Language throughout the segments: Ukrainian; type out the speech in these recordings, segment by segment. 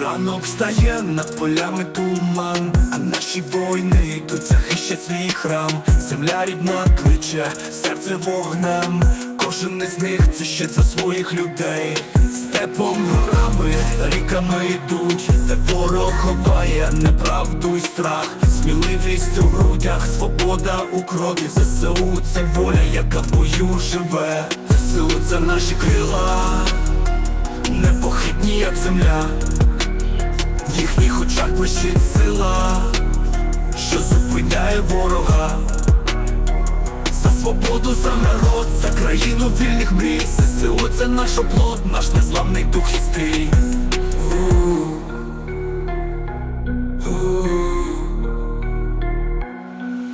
Ранок стає над полями туман, а наші воїни йдуть захищать свій храм. Земля рідна кличе, серце вогнем. Кожен із них це ще за своїх людей. Степом горами, ріками йдуть, де ворог ховає неправду і страх, сміливість у грудях, свобода у крові. ЗСУ це воля, яка в бою живе. ЗСУ це наші крила, непохитні, як земля. В їхніх очах блищить сила, що зупиняє ворога. За свободу, за народ, за країну вільних мрій ЗСУ це наш оплот, наш незламний дух і стрій.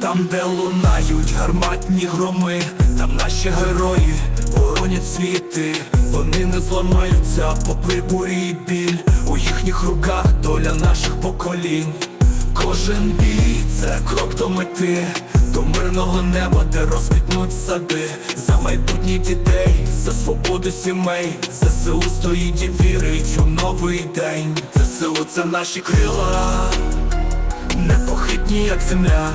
Там, де лунають гарматні громи, там наші герої боронять світи, вони не зламаються, попри бурі і біль, у їхніх руках доля наших поколінь. Кожен бій це крок до мети, до мирного неба, де розквітнуть сади, за майбутніх дітей, за свободу сімей, ЗСУ стоїть і вірить у новий день. ЗСУ це наші крила, непохитні, як земля.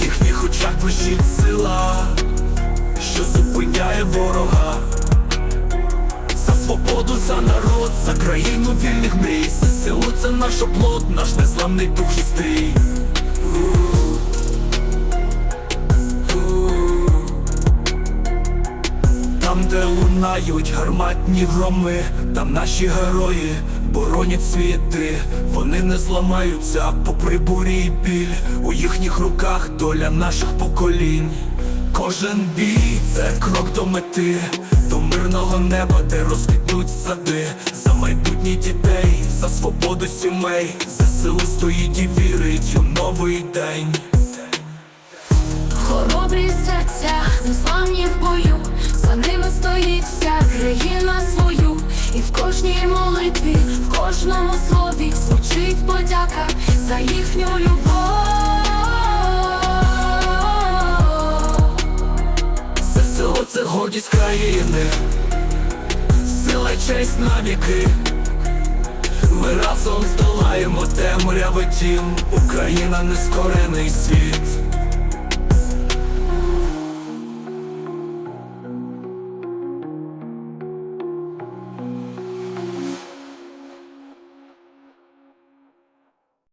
В їхніх очах блищить сила, зупиняє ворога. За свободу, за народ, за країну вільних мрій ЗСУ це наш оплот, наш незламний дух і Там, де лунають гарматні громи, там наші герої боронять світи, вони не зламаються, попри бурі і біль, у їхніх руках доля наших поколінь. Кожен бій крок до мети, до мирного неба, де розквітнуть сади, за майбутніх дітей, за свободу сімей, ЗСУ стоїть і вірить у новий день. Хоробрі серця, незламні в бою, за ними стоїть вся країна свою, і в кожній молитві, в кожному слові звучить подяка за їхню любов. Гордість країни, сила честь на віки. Ми разом здолаємо темряви тім, Україна нескорений світ.